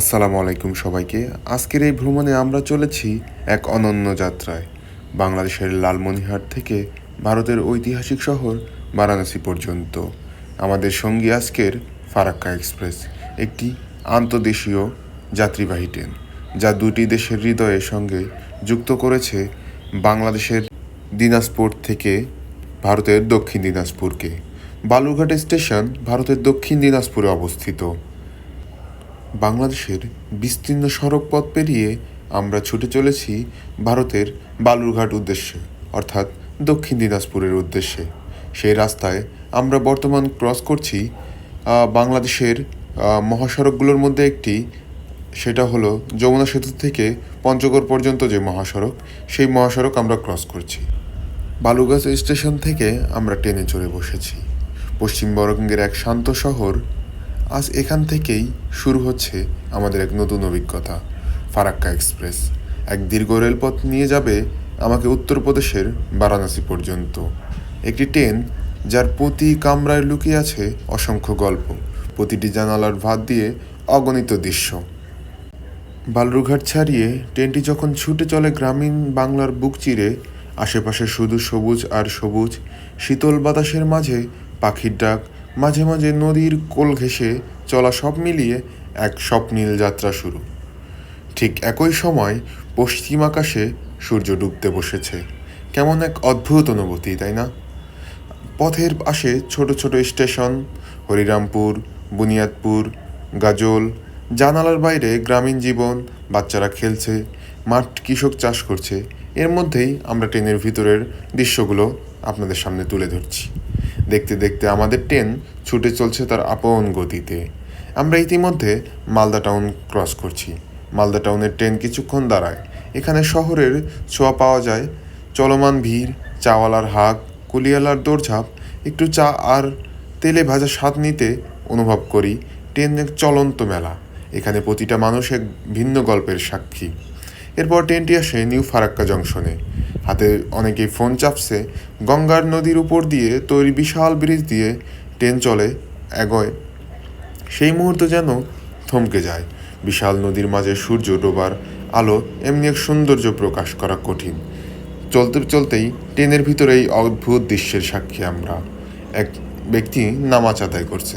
আসসালামু আলাইকুম সবাইকে। আজকের এই ভ্রমণে আমরা চলেছি এক অনন্য যাত্রায়। বাংলাদেশের লালমনিহাট থেকে ভারতের ঐতিহাসিক শহর বারাণসী পর্যন্ত। আমাদের সঙ্গী আজকের ফারাক্কা এক্সপ্রেস, একটি আন্তদেশীয় যাত্রীবাহী ট্রেন, যা দুটি দেশের হৃদয়ের সঙ্গে যুক্ত করেছে বাংলাদেশের দিনাজপুর থেকে ভারতের দক্ষিণ দিনাজপুরকে। বালুরঘাট স্টেশন ভারতের দক্ষিণ দিনাজপুরে অবস্থিত। বাংলাদেশের বিস্তীর্ণ সড়ক পথ পেরিয়ে আমরা ছুটে চলেছি ভারতের বালুরঘাট উদ্দেশ্যে, অর্থাৎ দক্ষিণ দিনাজপুরের উদ্দেশ্যে। সেই রাস্তায় আমরা বর্তমান ক্রস করছি বাংলাদেশের মহাসড়কগুলোর মধ্যে একটি। সেটা হলো যমুনা সেতু থেকে পঞ্চগড় পর্যন্ত যে মহাসড়ক, সেই মহাসড়ক আমরা ক্রস করছি। বালুগাছ স্টেশন থেকে আমরা ট্রেনে চড়ে বসেছি। পশ্চিমবঙ্গের এক শান্ত শহর আজ এখান থেকেই শুরু হচ্ছে আমাদের এক নতুন অভিজ্ঞতা, ফারাক্কা এক্সপ্রেস। এক দীর্ঘ রেলপথ নিয়ে যাবে আমাকে উত্তরপ্রদেশের বারাণসী পর্যন্ত। একটি ট্রেন যার প্রতি কামরায় লুকিয়ে আছে অসংখ্য গল্প, প্রতিটি জানালার ভাত দিয়ে অগণিত দৃশ্য। বালুরঘাট ছাড়িয়ে ট্রেনটি যখন ছুটে চলে গ্রামীণ বাংলার বুক চিরে, আশেপাশে শুধু সবুজ আর সবুজ, শীতল বাতাসের মাঝে পাখির ডাক মাঝে মাঝে নদীর কোল ঘেঁষে চলা সব মিলিয়ে এক স্বপ্নীল যাত্রা শুরু। ঠিক একই সময় পশ্চিম আকাশে সূর্য ডুবতে বসেছে। কেমন এক অদ্ভুত অনুভূতি, তাই না? পথের পাশে ছোট ছোট স্টেশন, হরিরামপুর, বুনিয়াদপুর, গাজল, জানালার বাইরে গ্রামীণ জীবন, বাচ্চারা খেলছে, মাঠ কৃষক চাষ করছে। এর মধ্যেই আমরা ট্রেনের ভিতরের দৃশ্যগুলো আপনাদের সামনে তুলে ধরছি। দেখতে দেখতে আমাদের ট্রেন ছুটে চলছে তার আপন গতিতে। আমরা ইতিমধ্যে মালদা টাউন ক্রস করছি। মালদা টাউনের ট্রেন কিছুক্ষণ দাঁড়ায়। এখানে শহরের ছোঁয়া পাওয়া যায়। চলমান ভিড়, চাওয়ালার হাক, কুলিয়ালার দৌড়ঝাঁপ, একটু চা আর তেলে ভাজা স্বাদ নিতে অনুভব করি। ট্রেন এক চলন্ত মেলা। এখানে প্রতিটা মানুষ এক ভিন্ন গল্পের সাক্ষী। এরপর ট্রেনটি আসে নিউ ফারাক্কা জংশনে। হাতে অনেকেই ফোন চাপছে, গঙ্গার নদীর উপর দিয়ে তৈরি বিশাল ব্রিজ দিয়ে ট্রেন চলে, এগোয়। সেই মুহূর্ত যেন থমকে যায়। বিশাল নদীর মাঝে সূর্য ডোবার আলো এমনি এক সৌন্দর্য প্রকাশ করা কঠিন। চলতে চলতেই ট্রেনের ভিতরে এই অদ্ভুত দৃশ্যের সাক্ষী আমরা। এক ব্যক্তি নামাজ আদায় করছে।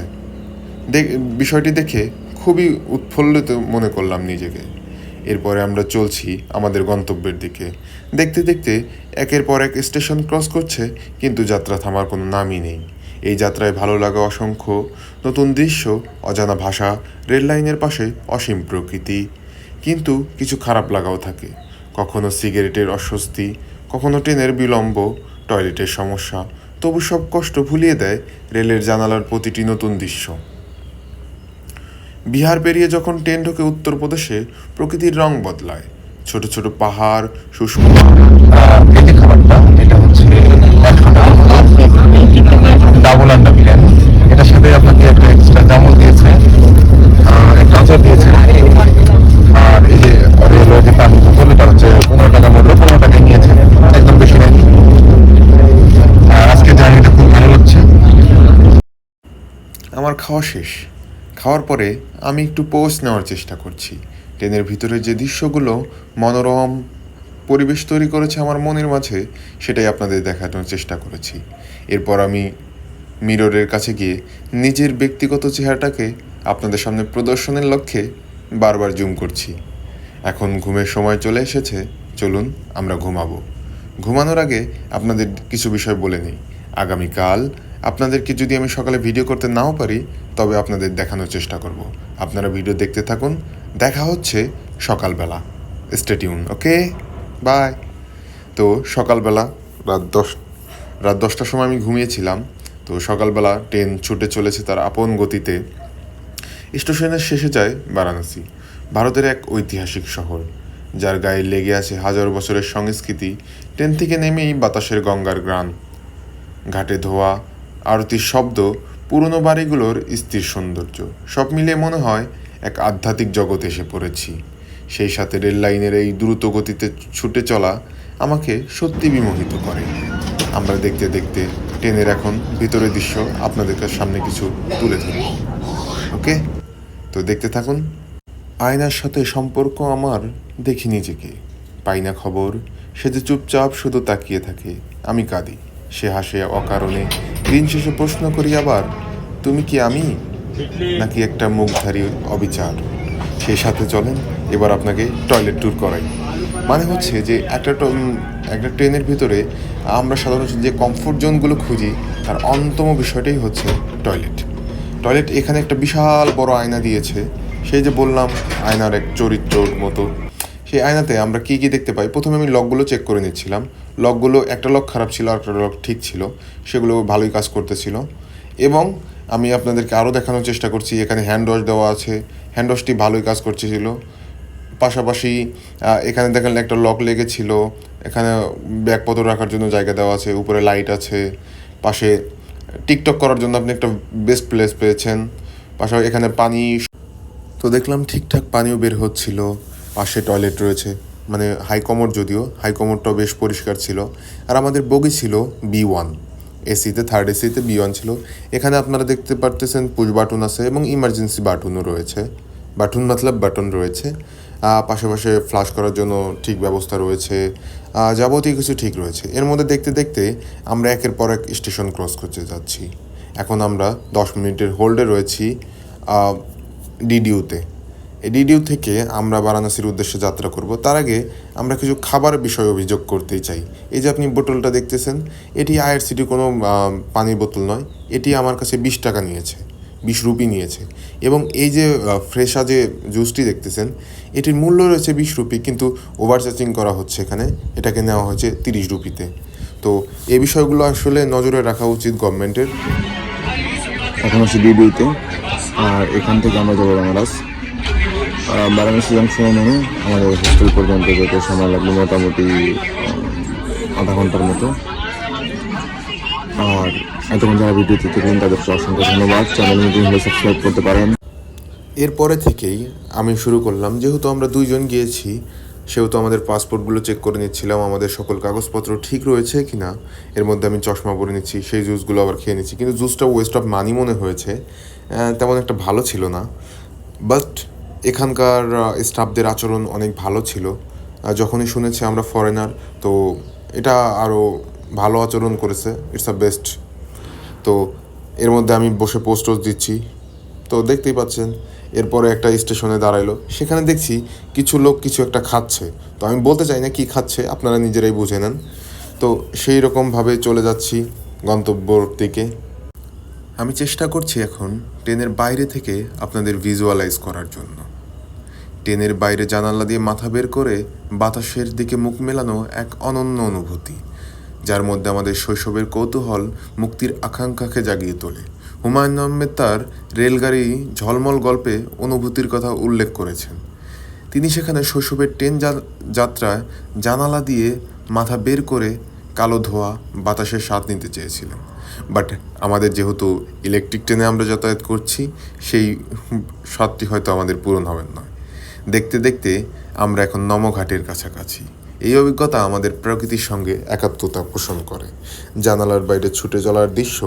দেখ- বিষয়টি দেখে খুবই উৎফুল্লিত মনে করলাম নিজেকে। এরপরে আমরা চলছি আমাদের গন্তব্যের দিকে। দেখতে দেখতে একের পর এক স্টেশন ক্রস করছে, কিন্তু যাত্রা থামার কোনো নামই নেই। এই যাত্রায় ভালো লাগা অসংখ্য নতুন দৃশ্য, অজানা ভাষা, রেল লাইনের পাশে অসীম প্রকৃতি। কিন্তু কিছু খারাপ লাগাও থাকে। কখনো সিগারেটের অস্বস্তি, কখনো ট্রেনের বিলম্ব, টয়লেটের সমস্যা, তবু সব কষ্ট ভুলিয়ে দেয় রেলের জানালার প্রতিটি নতুন দৃশ্য। বিহার পেরিয়ে যখন ট্রেন ঢোকে উত্তরপ্রদেশে প্রকৃতির রং বদলায়। ছোট ছোট পাহাড় শুষ্ক খাবারটা এটা হচ্ছে ডাবল আন্ডা বিরিয়ানি। এটার সাথে আপনাকে একটা এক্সট্রা জামুন দিয়েছে আর দিয়েছে। আর এই যে রেলওয়ে যে পানি বোতল হচ্ছে পনেরো টাকা মূল্য পনেরো টাকা নিয়েছে একদম বেশি নেই। আজকে জার্নিটা খুব ভালো লাগছে। আমার খাওয়া শেষ। খাওয়ার পরে আমি একটু পোজ নেওয়ার চেষ্টা করছি। ট্রেনের ভিতরে যে দৃশ্যগুলো মনোরম পরিবেশ তৈরি করেছে আমার মনের মাঝে, সেটাই আপনাদের দেখানোর চেষ্টা করেছি। এরপর আমি মিররের কাছে গিয়ে নিজের ব্যক্তিগত চেহারাটাকে আপনাদের সামনে প্রদর্শনের লক্ষ্যে বারবার জুম করছি। এখন ঘুমের সময় চলে এসেছে, চলুন আমরা ঘুমাবো। ঘুমানোর আগে আপনাদের কিছু বিষয় বলে নিই। আগামীকাল আপনাদেরকে যদি আমি সকালে ভিডিও করতে নাও পারি, তবে আপনাদের দেখানোর চেষ্টা করব। আপনারা ভিডিও দেখতে থাকুন। দেখা হচ্ছে সকালবেলা। স্টেটিউন ওকে বাই তো সকালবেলা রাত দশ, রাত দশটার সময় আমি ঘুমিয়েছিলাম। তো সকালবেলা ট্রেন ছুটে চলেছে তার আপন গতিতে। স্টেশনের শেষে যায় বারাণসী। ভারতের এক ঐতিহাসিক শহর, যার গায়ে লেগে আছে হাজার বছরের সংস্কৃতি। ট্রেন থেকে নেমেই বাতাসের গঙ্গার গ্রান। ঘাটে ধোয়া আরতির শব্দ পুরনো বাড়িগুলোর স্থির সৌন্দর্য। সব মিলিয়ে মনে হয় এক আধ্যাত্মিক জগতে এসে পড়েছি। সেই সাথে রেল লাইনের এই দ্রুত গতিতে ছুটে চলা আমাকে সত্যি বিমোহিত করে। আমরা দেখতে দেখতে ট্রেনের এখন ভিতরের দৃশ্য আপনাদের সামনে কিছু তুলে ধরি ওকে? তো দেখতে থাকুন। আয়নার সাথে সম্পর্ক আমার দেখি নিজেকে। পাই না খবর, সে যে চুপচাপ শুধু তাকিয়ে থাকে, আমি কাঁদি। সে হাসে অকারণে দিন শেষে প্রশ্ন করি আবার, তুমি কি আমি? নাকি একটা মুখধারী অবিচার? সেই সাথে চলেন, এবার আপনাকে টয়লেট ট্যুর করাই। মানে হচ্ছে যে, একটা একটা ট্রেনের ভিতরে আমরা সাধারণত যে কমফোর্ট জোনগুলো খুঁজি, তার অন্যতম বিষয়টাই হচ্ছে টয়লেট। টয়লেট এখানে একটা বিশাল বড় আয়না দিয়েছে। সেই যে বললাম, আয়নার এক চরিত্রর মতো। সেই আয়নাতে আমরা কি কি দেখতে পাই? প্রথমে আমি লকগুলো চেক করে নিচ্ছিলাম। লকগুলো একটা লক খারাপ ছিল আর একটা লক ঠিক ছিল। সেগুলো ভালোই কাজ করতেছিল। এবং আমি আপনাদেরকে আরও দেখানোর চেষ্টা করছি, এখানে হ্যান্ড ওয়াশ দেওয়া আছে। হ্যান্ড ওয়াশটি ভালোই কাজ করতেছিল। পাশাপাশি এখানে দেখেন একটা লক লেগেছিল। এখানে ব্যাগপত্র রাখার জন্য জায়গা দেওয়া আছে, উপরে লাইট আছে। পাশে টিকটক করার জন্য আপনি একটা বেস্ট প্লেস পেয়েছেন। পাশাপাশি এখানে পানি তো দেখলাম ঠিকঠাক পানিও বের হচ্ছিল। পাশে টয়লেট রয়েছে। মানে হাই কমোড যদিও হাই কমোডটাও বেশ পরিষ্কার ছিল। আর আমাদের বগি ছিল বি ওয়ান এসিতে থার্ড এসিতে বি ওয়ান ছিল। এখানে আপনারা দেখতে পারতেছেন পুশ বাটন আছে এবং ইমার্জেন্সি বাটনও রয়েছে। বাটন মতলব বাটন রয়েছে। পাশাপাশি ফ্লাশ করার জন্য ঠিক ব্যবস্থা রয়েছে। যাবতীয় কিছু ঠিক রয়েছে। এর মধ্যে দেখতে দেখতে আমরা একের পর এক স্টেশন ক্রস করতে যাচ্ছি। এখন আমরা দশ মিনিটের হোল্ডে রয়েছি ডিডিউতে ডিডিউ থেকে আমরা বারাণসীর উদ্দেশ্যে যাত্রা করব। তার আগে আমরা কিছু খাবার বিষয়ে অভিযোগ করতেই চাই। এই যে আপনি বোতলটা দেখতেছেন, এটি আইআরসিটি কোনো পানির বোতল নয়। এটি আমার কাছে বিশ টাকা নিয়েছে, বিশ রুপি নিয়েছে। এবং এই যে ফ্রেশা যে জুসটি দেখতেছেন, এটির মূল্য রয়েছে বিশ রুপি, কিন্তু ওভার চার্জিং করা হচ্ছে এখানে। এটাকে নেওয়া হয়েছে তিরিশ রুপিতে। তো এই বিষয়গুলো আসলে নজরে রাখা উচিত গভর্নমেন্টের। এখন হচ্ছে আর এখান থেকে আমরা যাব বাংলাদেশ। বারাণসী জংশনে আমাদের হোস্টেল পর্যন্ত যেতে সময় লাগবে মোটামুটি আধা ঘণ্টার মতো। আর এতক্ষণ যারা ভিডিওতে দেখলেন, তাদেরকে অসংখ্য ধন্যবাদ। চ্যানেল হলে সাবস্ক্রাইব করতে পারেন। এরপরে থেকেই আমি শুরু করলাম। যেহেতু আমরা দুইজন গিয়েছি, সেহেতু আমাদের পাসপোর্টগুলো চেক করে নিচ্ছিলাম, আমাদের সকল কাগজপত্র ঠিক রয়েছে কি না এর মধ্যে আমি চশমা পরে নিচ্ছি, সেই জুসগুলো আবার খেয়ে নিচ্ছি। কিন্তু জুসটা ওয়েস্ট অফ মানি মনে হয়েছে। তেমন একটা ভালো ছিল না। এখানকার স্টাফদের আচরণ অনেক ভালো ছিল। যখনই শুনেছি আমরা ফরেনার তো এটা আরও ভালো আচরণ করেছে। ইটস আ বেস্ট তো এর মধ্যে আমি বসে পোস্টও দিচ্ছি। তো দেখতেই পাচ্ছেন, এরপরে একটা স্টেশনে দাঁড়াইলো। সেখানে দেখছি কিছু লোক কিছু একটা খাচ্ছে। তো আমি বলতে চাই না কি খাচ্ছে, আপনারা নিজেরাই বুঝে নেন। তো সেই রকমভাবে চলে যাচ্ছি গন্তব্যর দিকে। আমি চেষ্টা করছি এখন ট্রেনের বাইরে থেকে আপনাদের ভিজুয়ালাইজ করার জন্য। ট্রেনের বাইরে জানালা দিয়ে মাথা বের করে বাতাসের দিকে মুখ মেলানো এক অনন্য অনুভূতি, যার মধ্যে আমাদের শৈশবের কৌতূহল মুক্তির আকাঙ্ক্ষাকে জাগিয়ে তোলে। হুমায়ুন আহমেদ তার রেলগাড়ি ঝলমল গল্পে অনুভূতির কথা উল্লেখ করেছেন। তিনি সেখানে শৈশবের ট্রেন যাত্রায় জানালা দিয়ে মাথা বের করে কালো ধোয়া, বাতাসের স্বাদ নিতে চেয়েছিলেন। বাট আমাদের যেহেতু ইলেকট্রিক ট্রেনে আমরা যাতায়াত করছি, সেই স্বাদটি হয়তো আমাদের পূরণ হবে না। দেখতে দেখতে আমরা এখন নমঘাটের কাছাকাছি। এই অভিজ্ঞতা আমাদের প্রকৃতির সঙ্গে একাত্মতা পোষণ করে। জানালার বাইরে ছুটে চলার দৃশ্য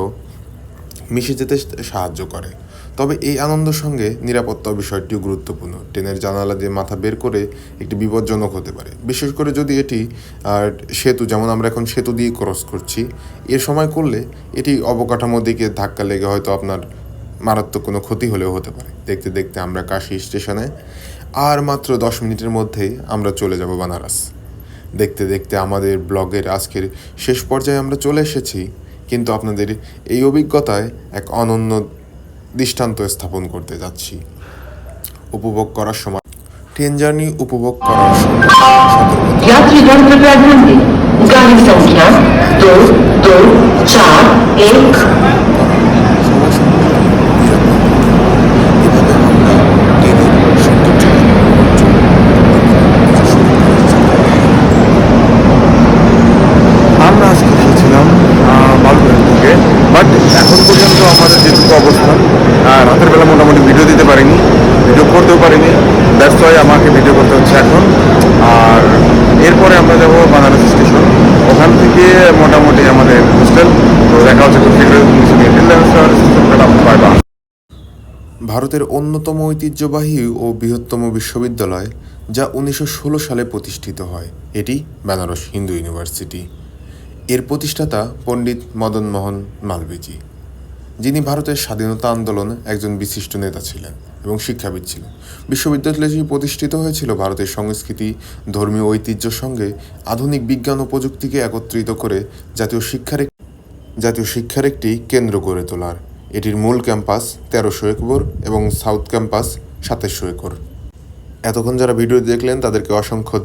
মিশে যেতে সাহায্য করে। তবে এই আনন্দের সঙ্গে নিরাপত্তা বিষয়টিও গুরুত্বপূর্ণ। ট্রেনের জানালা দিয়ে মাথা বের করে একটি বিপজ্জনক হতে পারে। বিশেষ করে যদি এটি, আর, সেতু, যেমন আমরা এখন সেতু দিয়ে ক্রস করছি, এ সময় করলে এটি অবকাঠামো দিকে ধাক্কা লেগে হয়তো আপনার মারাত্মক কোনো ক্ষতি হলেও হতে পারে। দেখতে দেখতে আমরা কাশি স্টেশনে আর মাত্র দশ মিনিটের মধ্যেই আমরা চলে যাব বানারস। দেখতে দেখতে আমাদের ব্লগের আজকের শেষ পর্যায়ে আমরা চলে এসেছি, কিন্তু আপনাদের এই অভিজ্ঞতায় এক অনন্য দৃষ্টান্ত স্থাপন করতে যাচ্ছি। উপভোগ করার সময়, ট্রেন জার্নি উপভোগ করার সময় ভারতের অন্যতম ঐতিহ্যবাহী ও বৃহত্তম বিশ্ববিদ্যালয়, যা উনিশশো ষোলো সালে প্রতিষ্ঠিত হয়। এটি বেনারস হিন্দু ইউনিভার্সিটি। এর প্রতিষ্ঠাতা পণ্ডিত মদন মোহন মালবিজি যিনি ভারতের স্বাধীনতা আন্দোলনে একজন বিশিষ্ট নেতা ছিলেন এবং শিক্ষাবিদ ছিলেন। বিশ্ববিদ্যালয়টি প্রতিষ্ঠিত হয়েছিল ভারতের সংস্কৃতি, ধর্মীয় ঐতিহ্যের সঙ্গে আধুনিক বিজ্ঞান ও প্রযুক্তিকে একত্রিত করে জাতীয় শিক্ষার জাতীয় শিক্ষার একটি কেন্দ্র গড়ে তোলার এটির মূল ক্যাম্পাস তেরোশো একর এবং সাউথ ক্যাম্পাস সাতাশশো একর। এতক্ষণ যারা ভিডিও দেখলেন, তাদেরকে অসংখ্য